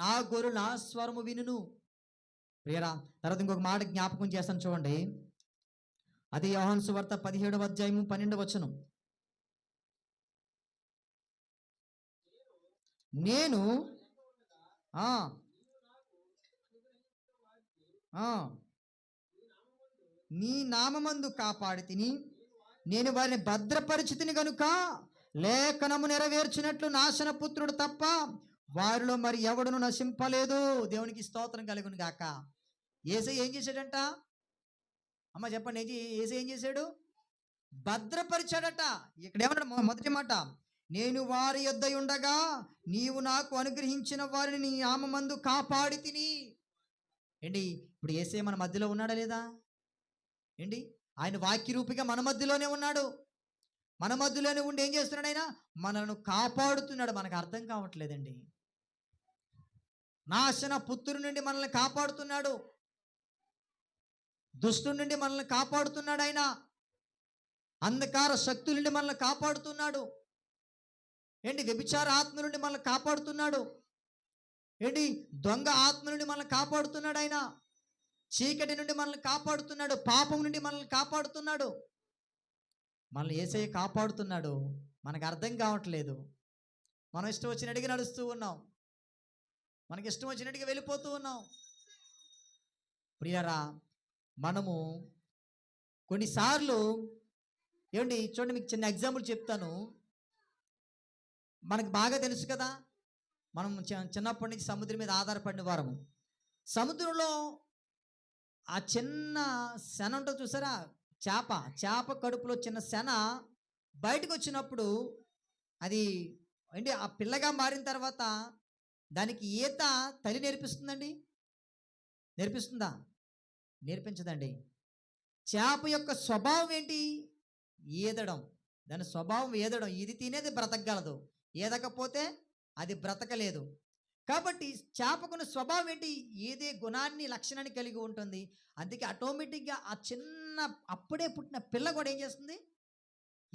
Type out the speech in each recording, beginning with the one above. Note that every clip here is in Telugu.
నా గొర్రెలు నా స్వరము వినును. ప్రియరా తర్వాత ఇంకొక మాట జ్ఞాపకం చేస్తాను చూడండి. అది యోహాను సువార్త పదిహేడవ అధ్యాయము పన్నెండవ వచనం. నేను ఆ నీ నామమందు కాపాడి తిని నేను వారిని భద్రపరిచితిని గనుక లేఖనము నెరవేర్చినట్లు నాశన పుత్రుడు తప్ప వారిలో మరి ఎవడును నశింపలేదు. దేవునికి స్తోత్రం కలుగును గాక. ఏసై ఏం చేశాడంట? అమ్మ చెప్పండి ఏజీ ఏసై ఏం చేశాడు? భద్రపరిచాడట. ఇక్కడ ఏమన్నాడు? మొదటి మాట. నేను వారి యొద్ద ఉండగా నీవు నాకు అనుగ్రహించిన వారిని నీ మందు కాపాడి తిని. ఏంటి? ఇప్పుడు ఏసే మన మధ్యలో ఉన్నాడా లేదా? ఏంటి? ఆయన వాక్యరూపిగా మన మధ్యలోనే ఉన్నాడు. మన మధ్యలోనే ఉండి ఏం చేస్తున్నాడు ఆయన? మనల్ని కాపాడుతున్నాడు. మనకు అర్థం కావట్లేదండి. నాశన పుత్రుడి నుండి మనల్ని కాపాడుతున్నాడు. దుష్టు నుండి మనల్ని కాపాడుతున్నాడు ఆయన. అంధకార శక్తుల నుండి మనల్ని కాపాడుతున్నాడు. ఏంటి వ్యభిచార ఆత్మ నుండి మనల్ని కాపాడుతున్నాడు? ఏంటి దొంగ ఆత్మ నుండి మనల్ని కాపాడుతున్నాడు ఆయన? చీకటి నుండి మనల్ని కాపాడుతున్నాడు. పాపం నుండి మనల్ని కాపాడుతున్నాడు. మనల్ని ఏసయ్య కాపాడుతున్నాడు. మనకు అర్థం కావట్లేదు. మనం ఇష్టం వచ్చినట్టుగా నడుస్తూ ఉన్నాం. మనకి ఇష్టం వచ్చినట్టుగా వెళ్ళిపోతూ ఉన్నాం. ప్రియరా మనము కొన్నిసార్లు ఏమండి చూడండి మీకు చిన్న ఎగ్జాంపుల్ చెప్తాను. మనకు బాగా తెలుసు కదా మనం చి- చిన్నప్పటి నుంచి సముద్రం మీద ఆధారపడిన వారము. సముద్రంలో ఆ చిన్న శన ఉంటుంది చూసారా? చేప చేప కడుపులో చిన్న శన బయటకు వచ్చినప్పుడు అది ఏంటి ఆ పిల్లగా మారిన తర్వాత దానికి ఈత తల్లి నేర్పిస్తుందండి? నేర్పిస్తుందా? నేర్పించదండి. చేప యొక్క స్వభావం ఏంటి? ఈదడం. దాని స్వభావం ఈదడం. ఇది తినేది బ్రతకగలదు. ఈదకపోతే అది బ్రతకలేదు. కాబట్టి చేపకున్న స్వభావం ఏంటి? ఏదే గుణాన్ని లక్షణాన్ని కలిగి ఉంటుంది. అందుకే ఆటోమేటిక్గా ఆ చిన్న అప్పుడే పుట్టిన పిల్ల కూడా ఏం చేస్తుంది?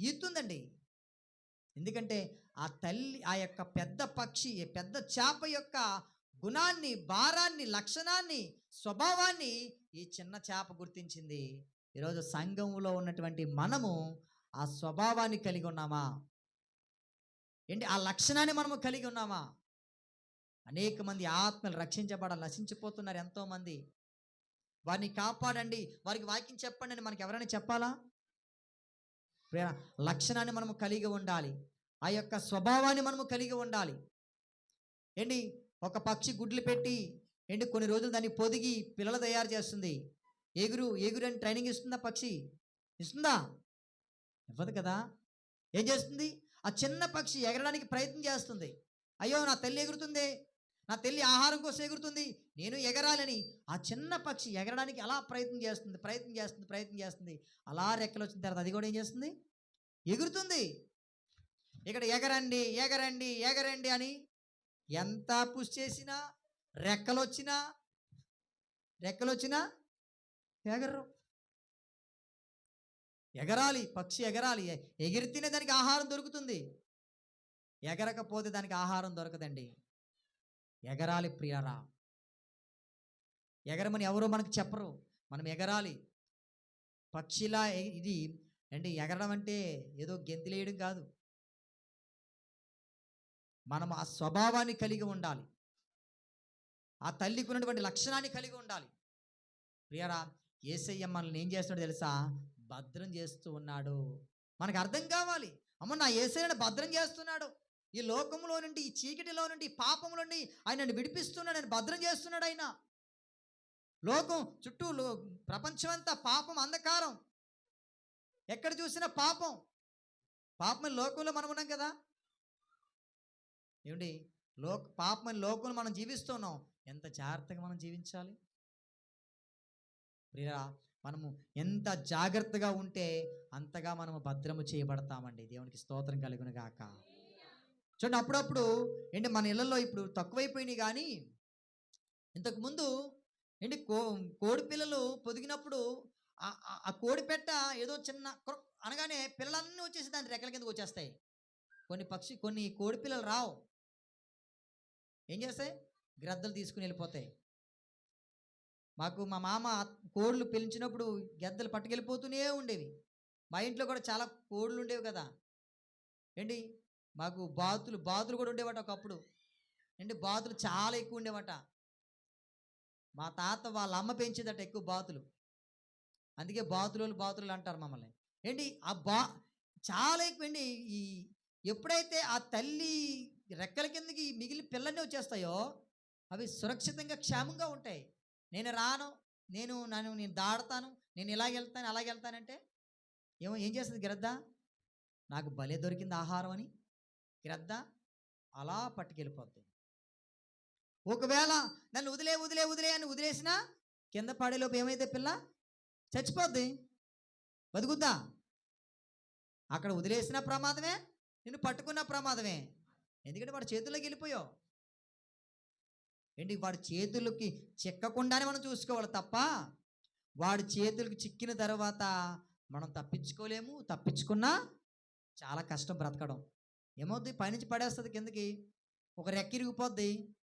ఈతుందండి ఎందుకంటే ఆ తల్లి ఆ యొక్క పెద్ద పక్షి ఈ పెద్ద చేప యొక్క గుణాన్ని భారాన్ని లక్షణాన్ని స్వభావాన్ని ఈ చిన్న చేప గుర్తించింది. ఈరోజు సంఘంలో ఉన్నటువంటి మనము ఆ స్వభావాన్ని కలిగి ఉన్నామా? ఏంటి? ఆ లక్షణాన్ని మనము కలిగి ఉన్నామా? అనేక మంది ఆత్మలు రక్షించబడాలి నశించిపోతున్నారు ఎంతోమంది. వారిని కాపాడండి. వారికి వాక్యం చెప్పండి అని మనకి ఎవరైనా చెప్పాలా? ప్రేమ లక్షణాన్ని మనము కలిగి ఉండాలి. ఆ యొక్క స్వభావాన్ని మనము కలిగి ఉండాలి. ఏంటి? ఒక పక్షి గుడ్లు పెట్టి ఏంటి? కొన్ని రోజులు దాన్ని పొదిగి పిల్లలు తయారు చేస్తుంది. ఎగురు ఎగురు అని ట్రైనింగ్ ఇస్తుందా పక్షి? ఇస్తుందా? ఇవ్వదు కదా. ఏం చేస్తుంది? ఆ చిన్న పక్షి ఎగరడానికి ప్రయత్నం చేస్తుంది. అయ్యో నా తల్లి ఎగురుతుంది. నా తల్లి ఆహారం కోసం ఎగురుతుంది నేను ఎగరాలని. ఆ చిన్న పక్షి ఎగరడానికి అలా ప్రయత్నం చేస్తుంది ప్రయత్నం చేస్తుంది ప్రయత్నం చేస్తుంది. అలా రెక్కలు వచ్చిన తర్వాత అది కూడా ఏం చేస్తుంది? ఎగురుతుంది. ఇక్కడ ఎగరండి ఎగరండి ఎగరండి అని ఎంత పుష్ చేసినా రెక్కలు వచ్చినా రెక్కలు వచ్చినా ఎగరరు. ఎగరాలి పక్షి ఎగరాలి. ఎగిరితేనే దానికి ఆహారం దొరుకుతుంది. ఎగరకపోతే దానికి ఆహారం దొరకదండి. ఎగరాలి ప్రియరా. ఎగరమని ఎవరో మనకు చెప్పరు. మనం ఎగరాలి. పక్షిలా ఇది అంటే ఎగరడం అంటే ఏదో గెంతులేయడం కాదు. మనం ఆ స్వభావాన్ని కలిగి ఉండాలి. ఆ తల్లికి ఉన్నటువంటి లక్షణాన్ని కలిగి ఉండాలి. ప్రియరా ఏసయ్య మనల్ని ఏం చేస్తున్నాడు తెలుసా? భద్రం చేస్తూ ఉన్నాడు. మనకు అర్థం కావాలి. అమ్మ నా ఏసయ్యను భద్రం చేస్తున్నాడు. ఈ లోకంలో నుండి ఈ చీకటిలో నుండి ఈ పాపంలో నుండి ఆయనను విడిపిస్తున్నాడు ఆయన భద్రం చేస్తున్నాడు ఆయన. లోకం చుట్టూ లో ప్రపంచమంతా పాపం అంధకారం. ఎక్కడ చూసినా పాపం. పాపం లోకంలో మనం ఉన్నాం కదా. ఏమిటి లోక పాపం లోకంలో మనం జీవిస్తున్నాం. ఎంత జాగ్రత్తగా మనం జీవించాలి? ప్రియరా మనము ఎంత జాగ్రత్తగా ఉంటే అంతగా మనము భద్రము చేయబడతామండి. దేవునికి స్తోత్రం కలుగును గాక. చూడండి అప్పుడప్పుడు ఏంటి మన ఇళ్ళల్లో ఇప్పుడు తక్కువైపోయినాయి కానీ ఇంతకుముందు ఏంటి కో కోడి పిల్లలు పొదిగినప్పుడు ఆ- కోడి పెట్ట ఏదో చిన్న అనగానే పిల్లలన్నీ వచ్చేసి దాని రెక్కల కిందకు వచ్చేస్తాయి. కొన్ని పక్షి కొన్ని కోడి పిల్లలు రావు. ఏం చేస్తాయి? గ్రద్దలు తీసుకుని వెళ్ళిపోతాయి. మాకు మా మామ కోళ్ళు పిలిచినప్పుడు గెద్దలు పట్టుకెళ్ళిపోతూనే ఉండేవి. మా ఇంట్లో కూడా చాలా కోళ్ళు ఉండేవి కదా. ఏంటి? మాకు బాతులు బాతులు కూడా ఉండేవట ఒకప్పుడు. ఏంటి? బాతులు చాలా ఎక్కువ ఉండేవట. మా తాత వాళ్ళ అమ్మ పెంచేదట ఎక్కువ బాతులు. అందుకే బాతులు బాతులు అంటారు మమ్మల్ని. ఏంటి? ఆ బా చాలా ఎక్కువ అండి ఈ ఎప్పుడైతే ఆ తల్లి రెక్కల కిందకి మిగిలి పిల్లల్ని వచ్చేస్తాయో అవి సురక్షితంగా క్షేమంగా ఉంటాయి. నేను రాను నేను నన్ను నేను దాడతాను నేను ఇలా వెళ్తాను అలాగెళ్తానంటే ఏమో ఏం చేస్తుంది గిరద్దా? నాకు భలే దొరికింది ఆహారం అని. గ్రద్ద అలా పట్టుకెళ్ళిపోద్ది. ఒకవేళ నన్ను వదిలే వదిలే వదిలే అని వదిలేసినా కింద పాడేలోపు ఏమైతే పిల్ల? చచ్చిపోద్ది. బతుకుద్దా? అక్కడ వదిలేసిన ప్రమాదమే నిన్ను పట్టుకున్న ప్రమాదమే. ఎందుకంటే వాడి చేతుల్లోకి వెళ్ళిపోయావు. ఏంటి వాడి చేతులకి చిక్కకుండానే మనం చూసుకోవాలి తప్ప వాడి చేతులకి చిక్కిన తర్వాత మనం తప్పించుకోలేము తప్పించుకున్నా చాలా కష్టం బ్రతకడం. ఏమవుద్ది పైనుంచి పడేస్తుంది కిందకి. ఒక రెక్క ఇరిగిపోద్ది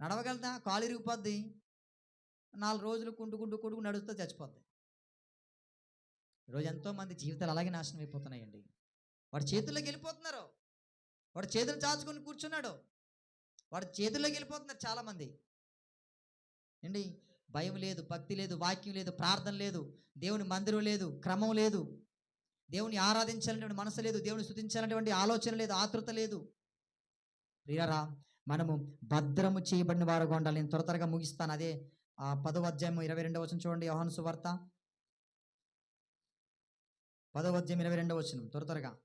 నడవగలదా కాలు ఇరిగిపోద్ది. నాలుగు రోజులు కుంటుకుంటూ కుంటుకు నడుస్తూ చచ్చిపోద్ది. ఈరోజు ఎంతోమంది జీవితాలు అలాగే నాశనం అయిపోతున్నాయండి. వాడి చేతుల్లోకి వెళ్ళిపోతున్నారు. వాడు చేతులు చాచుకొని కూర్చున్నాడు. వాడి చేతుల్లోకి వెళ్ళిపోతున్నారు చాలామంది. ఏంటి? భయం లేదు భక్తి లేదు వాక్యం లేదు ప్రార్థన లేదు దేవుని మందిరం లేదు క్రమం లేదు. దేవుని ఆరాధించాలనేటువంటి మనసు లేదు దేవుని స్థుతించాలనేటువంటి ఆలోచన లేదు ఆతృత లేదు. ప్రియరా మనము భద్రము చేయబడిన వారుగా ఉండాలి. నేను త్వర త్వరగా ముగిస్తాను. అదే ఆ పదవ అధ్యాయం ఇరవై రెండవ వచనం చూడండి యోహాను సువార్త. పదవ అధ్యాయం ఇరవై రెండవ వచనం త్వర త్వరగా.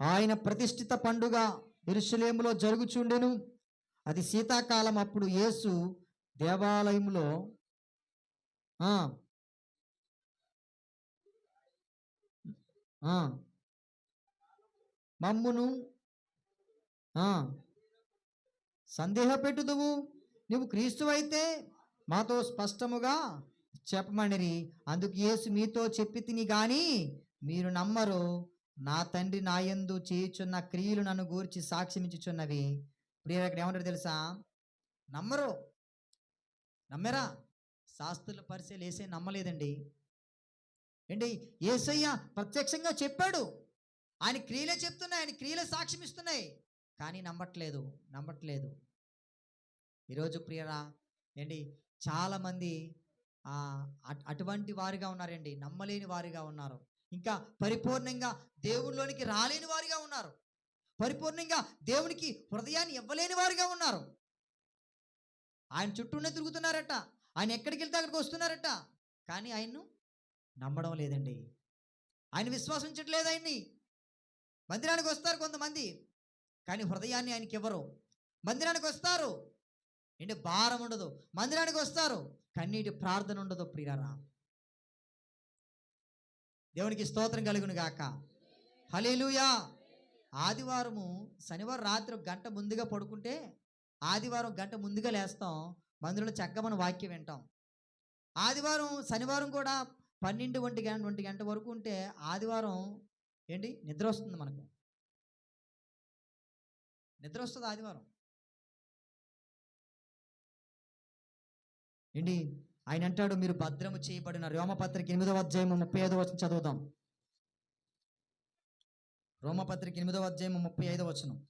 ఆయన ప్రతిష్ఠిత పండుగ ఇరుషులేములో జరుగుచుండెను. అది శీతాకాలం అప్పుడు యేసు దేవాలయంలో ఆ, ఆ, మమ్మును ఆ, సందేహపెట్టుదువు. నువ్వు క్రీస్తు అయితే మాతో స్పష్టముగా చెప్పమనిరి. అందుకు యేసు మీతో చెప్పి తిని గాని మీరు నమ్మరు. నా తండ్రి నాయందు చేయుచున్న క్రియలు నన్ను గూర్చి సాక్ష్యమిచ్చుచున్నవి. ప్రియ ఇక్కడ ఏమంటారు తెలుసా? నమ్మరు. నమ్మరా? శాస్త్రుల పరిచయలు వేసే నమ్మలేదండి. ఏంటి? ఏసయ్య ప్రత్యక్షంగా చెప్పాడు. ఆయన క్రియలే చెప్తున్నాయి. ఆయన క్రియలే సాక్ష్యం ఇస్తున్నాయి. కానీ నమ్మట్లేదు. నమ్మట్లేదు. ఈరోజు ప్రియరా ఏంటి? చాలామంది అటువంటి వారిగా ఉన్నారండి. నమ్మలేని వారిగా ఉన్నారు. ఇంకా పరిపూర్ణంగా దేవుళ్ళలోనికి రాలేని వారిగా ఉన్నారు. పరిపూర్ణంగా దేవునికి హృదయాన్ని ఇవ్వలేని వారిగా ఉన్నారు. ఆయన చుట్టూనే తిరుగుతున్నారట. ఆయన ఎక్కడికి వెళ్తే అక్కడికి వస్తున్నారట. కానీ ఆయన్ను నమ్మడం లేదండి. ఆయన విశ్వసించట్లేదు ఆయన్ని. మందిరానికి వస్తారు కొంతమంది కానీ హృదయాన్ని ఆయనకి ఇవ్వరు. మందిరానికి వస్తారు. ఏంటి భారం ఉండదు. మందిరానికి వస్తారు కన్నీటి ప్రార్థన ఉండదు ప్రియరా దేవునికి స్తోత్రం కలుగును గాక. హలేలుయా ఆదివారము శనివారం రాత్రి గంట ముందుగా పడుకుంటే ఆదివారం గంట ముందుగా లేస్తాం. మందిరంలో చక్కగా మనం వాక్యం వింటాం. ఆదివారం శనివారం కూడా పన్నెండు ఒంటి గంట ఒంటి గంట వరకు ఉంటే ఆదివారం ఏంటి? నిద్ర వస్తుంది మనకు. నిద్ర వస్తుంది ఆదివారం. ఏంటి? ఆయన అంటాడు మీరు భద్రము చేయబడిన రోమపత్రిక ఎనిమిదవ అధ్యాయము ముప్పై ఐదవ వచనం చదువుదాం. రోమపత్రిక ఎనిమిదవ అధ్యాయము ముప్పై ఐదవ వచనం.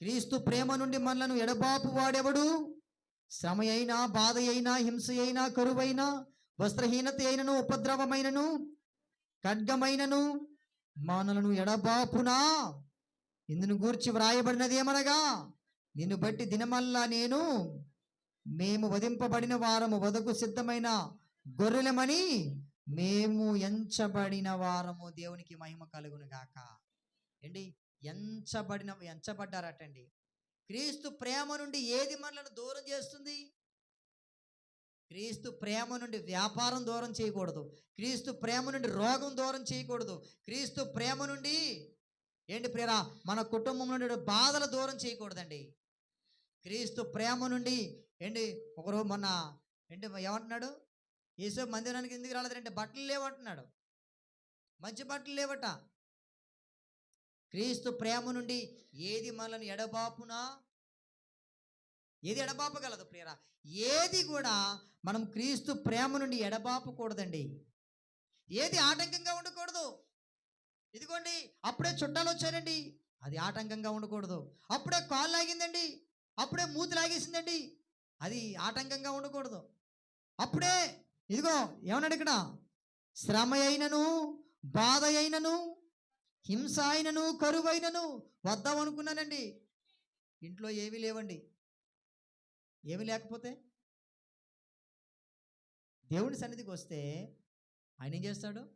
క్రీస్తు ప్రేమ నుండి మనలను ఎడబాపు వాడెవడు? శ్రమ అయినా బాధ అయినా హింస అయినా కరువైనా వస్త్రహీనత అయినను ఉపద్రవమైనను ఖడ్గమైనను మనలను ఎడబాపునా? ఇందును గూర్చి వ్రాయబడినది ఏమనగా నిన్ను బట్టి దినమల్లా నేను మేము వధింపబడిన వారము వదకు సిద్ధమైన గొర్రెలమని మేము ఎంచబడిన వారము దేవునికి మహిమ కలుగును గాక. ఏంటి? ఎంచబడిన ఎంచబడ్డారటండి. క్రీస్తు ప్రేమ నుండి ఏది మనలను దూరం చేస్తుంది? క్రీస్తు ప్రేమ నుండి వ్యాపారం దూరం చేయకూడదు. క్రీస్తు ప్రేమ నుండి రోగం దూరం చేయకూడదు. క్రీస్తు ప్రేమ నుండి ఏంటి ప్రేరా మన కుటుంబం నుండి బాధలు దూరం చేయకూడదండి. క్రీస్తు ప్రేమ నుండి ఏంటి? ఒకరోజు మొన్న ఏంటి ఏమంటున్నాడు? యేసు మందిరానికి ఎందుకు రాలేదంటే బట్టలు లేవంటున్నాడు. మంచి బట్టలు లేవట. క్రీస్తు ప్రేమ నుండి ఏది మనల్ని ఎడబాపునా? ఏది ఎడబాపగలదు ప్రియరా? ఏది కూడా మనం క్రీస్తు ప్రేమ నుండి ఎడబాపకూడదండి. ఏది ఆటంకంగా ఉండకూడదు. ఇదిగోండి అప్పుడే చుట్టాలు వచ్చారండి. అది ఆటంకంగా ఉండకూడదు. అప్పుడే కాలు లాగిందండి. అప్పుడే మూతి లాగేసిందండి. అది ఆటంకంగా ఉండకూడదు. అప్పుడే ఇదిగో ఏమన్నాడు ఇక్కడ? శ్రమ అయినను బాధ అయినను హింస అయినను కరువైనను వద్దాం అనుకున్నానండి ఇంట్లో ఏమీ లేవండి. ఏమీ లేకపోతే? దేవుని సన్నిధికి వస్తే ఆయన ఏం చేస్తాడు?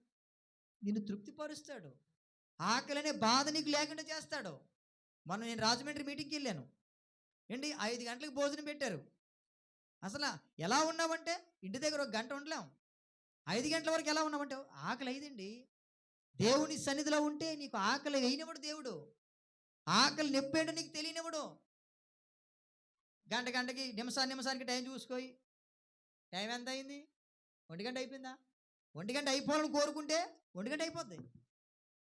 నిన్ను తృప్తిపరుస్తాడు. ఆకలనే బాధ నీకు లేకుండా చేస్తాడు. మొన్న నేను రాజమండ్రి మీటింగ్కి వెళ్ళాను. ఏంటి? ఐదు గంటలకు భోజనం పెట్టారు. అసలు ఎలా ఉన్నామంటే ఇంటి దగ్గర ఒక గంట ఉండలేం. ఐదు గంటల వరకు ఎలా ఉన్నామంటే? ఆకలి అయిందండి. దేవుని సన్నిధిలో ఉంటే నీకు ఆకలి అయినవాడు దేవుడు. ఆకలి నొప్పేంటో నీకు తెలియనివాడు గంట గంటకి నిమిషాన్ని నిమిషానికి టైం చూసుకోయి. టైం ఎంత అయింది? ఒంటి గంట అయిపోయిందా? ఒంటి గంట అయిపోవాలని కోరుకుంటే ఒంటి గంట అయిపోద్ది.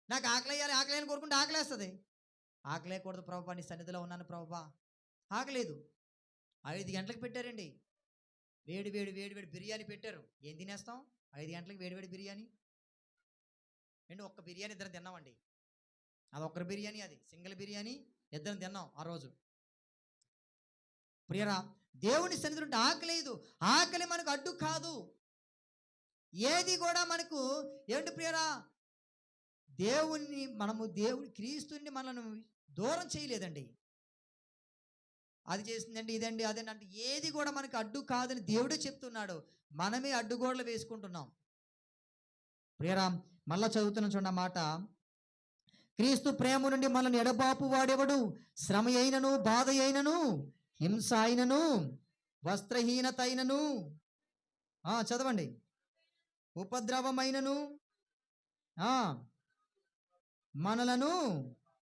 నాకు ఆకలి వేయాలి ఆకలి అని కోరుకుంటే ఆకలేస్తుంది ఆకలేయకూడదు ప్రభా నీ సన్నిధిలో ఉన్నాను ప్రభా ఆకలేదు ఐదు గంటలకు పెట్టారండి. వేడి వేడి వేడి వేడి బిర్యానీ పెట్టారు. ఏం తినేస్తాం? ఐదు గంటలకు వేడి వేడి బిర్యానీ. ఏంటి? ఒక్క బిర్యానీ ఇద్దరం తిన్నామండి. అది ఒక్కరి బిర్యానీ అది. సింగిల్ బిర్యానీ ఇద్దరం తిన్నాం ఆ రోజు. ప్రియరా దేవుని సన్నిధి ఉంటే ఆకలేదు ఆకలి మనకు అడ్డు కాదు. ఏది కూడా మనకు ఏమిటి ప్రియరా? దేవుణ్ణి మనము దేవుని క్రీస్తుని మనల్ని దూరం చేయలేదండి. అది చేసిందండి ఇదండి అదండి అంటే ఏది కూడా మనకు అడ్డు కాదని దేవుడే చెప్తున్నాడు. మనమే అడ్డుగోడలు వేసుకుంటున్నాం. ప్రియరామ్ మళ్ళా చదువుతున్న చూడండి మాట. క్రీస్తు ప్రేమ నుండి మనల్ని ఎడబాపు వాడెవడు? శ్రమ అయినను బాధ అయినను హింస అయినను వస్త్రహీనత అయినను. చదవండి. ఉపద్రవమైనను మనలను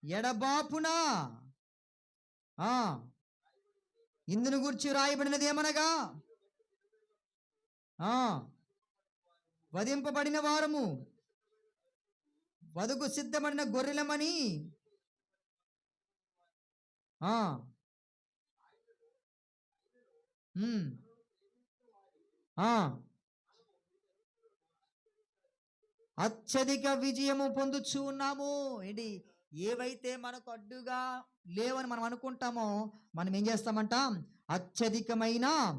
ఎడబాపున. ఇందును గురించి రాయబడినది ఏమనగా? వధింపబడిన వారము వధుకు సిద్ధమైన గొర్రెలమని? ఆ, అత్యధిక విజయము పొందుచు ఉన్నాము. ఏంటి? ఏవైతే మనకు అడ్డుగా లేవని మనం అనుకుంటామో మనం ఏం చేస్తామంటాం? అత్యధికమైన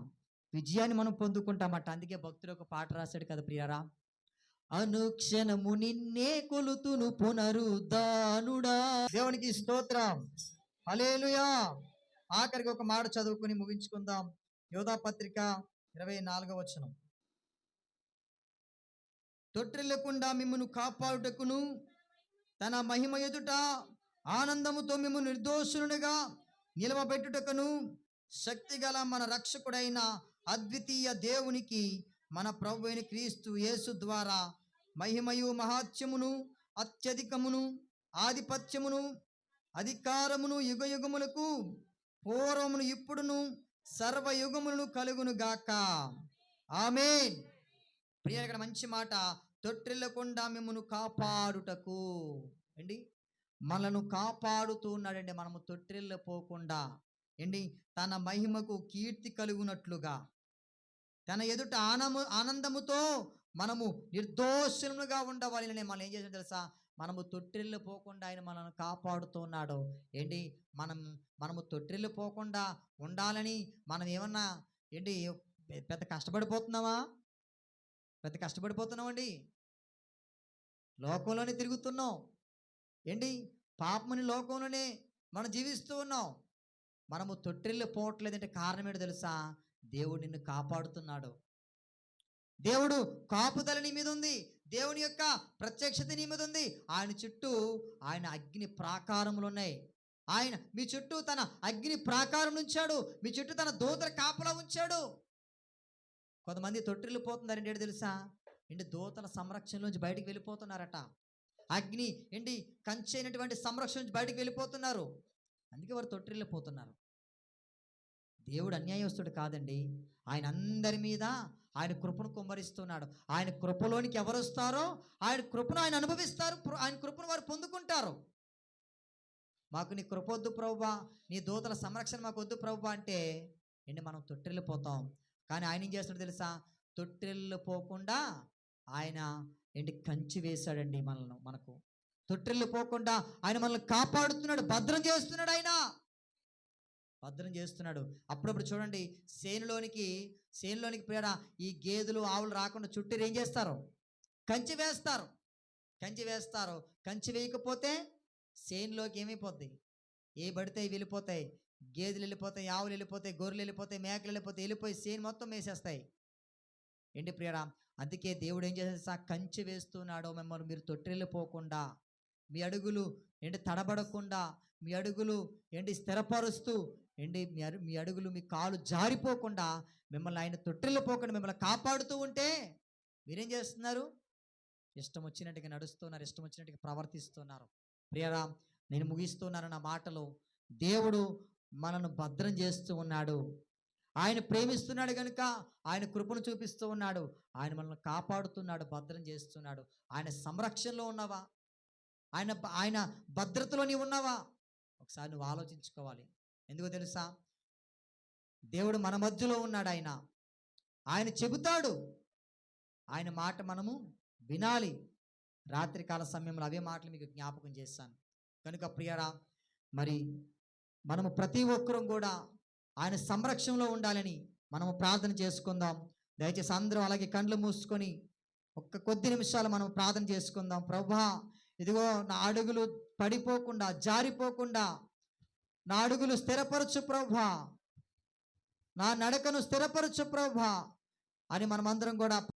విజయాన్ని మనం పొందుకుంటామట. అందుకే భక్తుడు ఒక పాట రాశాడు కదా ప్రియారా? అనుక్షణము నిన్నే కొలుతును పునరుద్ధానుడా. దేవునికి స్తోత్రం. హలేలుయా ఆఖరికి ఒక మాట చదువుకుని ముగించుకుందాం. యోధా పత్రిక ఇరవై నాలుగవ వచనం. తొట్టిల్లకుండా మిమ్మను కాపాడుటకును తన మహిమ ఎదుట ఆనందముతో మిమ్మల్ని నిర్దోషులుగా నిలవబెట్టుటకును శక్తిగల మన రక్షకుడైన అద్వితీయ దేవునికి మన ప్రభు క్రీస్తు యేసు ద్వారా మహిమయు మహాత్యమును అత్యధికమును ఆధిపత్యమును అధికారమును యుగ యుగములకు పూర్వమును ఇప్పుడును సర్వయుగములను కలుగును గాక. ఆమె ప్రియ ఇక్కడ మంచి మాట తొట్టిల్లకుండా మిమ్మను కాపాడుటకు. ఏంటి? మనను కాపాడుతూ ఉన్నాడండి మనము తొట్టిల్లపోకుండా ఏంటి? తన మహిమకు కీర్తి కలుగునట్లుగా. తన ఎదుట ఆనము ఆనందముతో మనము నిర్దోషములుగా ఉండవాలని మనం ఏం చేసాం తెలుసా? మనము తొట్టిల్లు పోకుండా ఆయన మనల్ని కాపాడుతున్నాడు. ఏంటి? మనం మనము తొట్టిల్లు పోకుండా ఉండాలని మనం ఏమన్నా ఏంటి పెద్ద కష్టపడిపోతున్నావా పెద్ద కష్టపడిపోతున్నామండి. లోకంలోనే తిరుగుతున్నాం. ఏంటి? పాపముని లోకంలోనే మనం జీవిస్తూ ఉన్నాం. మనము తొట్టిల్లు పోవట్లేదంటే కారణం ఏంటో తెలుసా? దేవుడు నిన్ను కాపాడుతున్నాడు. దేవుడు కాపుదల నీ మీద ఉంది. దేవుని యొక్క ప్రత్యక్షత నీ మీద ఉంది. ఆయన చుట్టూ ఆయన అగ్ని ప్రాకారములు ఉన్నాయి. ఆయన మీ చుట్టూ తన అగ్ని ప్రాకారం ఉంచాడు. మీ చుట్టూ తన దూతల కాపలా ఉంచాడు. కొంతమంది తొట్టిల్లు పోతున్నారు ఏంటి తెలుసా? ఏంటి దూతల సంరక్షణలోంచి బయటికి వెళ్ళిపోతున్నారట. అగ్ని ఏంటి కంచైనటువంటి సంరక్షణ నుంచి బయటికి వెళ్ళిపోతున్నారు. అందుకే వారు తొట్టిల్లు పోతున్నారు దేవుడు అన్యాయస్తుడు కాదండి. ఆయన అందరి మీద ఆయన కృపను కుమ్మరిస్తున్నాడు. ఆయన కృపలోనికి ఎవరు వస్తారో ఆయన కృపను ఆయన అనుభవిస్తారు ఆయన కృపను వారు పొందుకుంటారు. మాకు నీ కృప వద్దు ప్రభువా నీ దూతల సంరక్షణ మాకు వద్దు ప్రభువా అంటే ఏంటి మనం తొట్టిల్లిపోతాం. కానీ ఆయన ఏం చేస్తాడు తెలుసా? తొట్టిల్లిపోకుండా ఆయన ఏంటి కంచి వేశాడండి మనల్ని మనకు. తొట్టిల్లిపోకుండా ఆయన మనల్ని కాపాడుతున్నాడు భద్రం చేస్తున్నాడు ఆయన. భద్రం చేస్తున్నాడు. అప్పుడప్పుడు చూడండి సేనులోనికి సేనులోనికి ప్రేర ఈ గేదెలు ఆవులు రాకుండా చుట్టూరు ఏం చేస్తారు? కంచి వేస్తారు. కంచి వేస్తారు. కంచి వేయకపోతే సేనులోకి ఏమైపోద్ది? ఏ పడితే వెళ్ళిపోతాయి. గేదెలు వెళ్ళిపోతాయి ఆవులు వెళ్ళిపోతాయి గొర్రెలు వెళ్ళిపోతాయి మేకలు వెళ్ళిపోతాయి వెళ్ళిపోయి సేను మొత్తం వేసేస్తాయి. ఏంటి ప్రియరా అందుకే దేవుడు ఏం చేసేసా కంచి వేస్తున్నాడో మిమ్మల్ని మీరు తొట్టిల్లిపోకుండా మీ అడుగులు ఏంటి తడబడకుండా మీ అడుగులు ఏంటి స్థిరపరుస్తూ ఏంటి? మీ అడు మీ అడుగులు మీ కాలు జారిపోకుండా మిమ్మల్ని ఆయన తొట్టిల్లిపోకుండా మిమ్మల్ని కాపాడుతూ ఉంటే మీరేం చేస్తున్నారు? ఇష్టం వచ్చినట్టుగా నడుస్తున్నారు ఇష్టం వచ్చినట్టుగా ప్రవర్తిస్తున్నారు. ప్రియరా నేను ముగిస్తున్నాను నా మాటలు. దేవుడు మనను భద్రం చేస్తూ ఉన్నాడు. ఆయన ప్రేమిస్తున్నాడు కనుక ఆయన కృపను చూపిస్తూ ఉన్నాడు. ఆయన మనల్ని కాపాడుతున్నాడు భద్రం చేస్తున్నాడు. ఆయన సంరక్షణలో ఉన్నావా? ఆయన ఆయన భద్రతలో నీవు ఉన్నావా? ఒకసారి నువ్వు ఆలోచించుకోవాలి. ఎందుకో తెలుసా? దేవుడు మన మధ్యలో ఉన్నాడు ఆయన. ఆయన చెబుతాడు. ఆయన మాట మనము వినాలి. రాత్రికాల సమయంలో అవే మాటలు మీకు జ్ఞాపకం చేస్తాను. కనుక ప్రియరా మరి మనము ప్రతి ఒక్కరం కూడా ఆయన సంరక్షణలో ఉండాలని మనము ప్రార్థన చేసుకుందాం. దయచేసి అందరం అలాగే కండ్లు మూసుకొని ఒక్క కొద్ది నిమిషాలు మనం ప్రార్థన చేసుకుందాం. ప్రభా ఇదిగో నా అడుగులు పడిపోకుండా జారిపోకుండా నా అడుగులు స్థిరపరచు ప్రభా. నా నడకను స్థిరపరచు ప్రభా. అని మనమందరం కూడా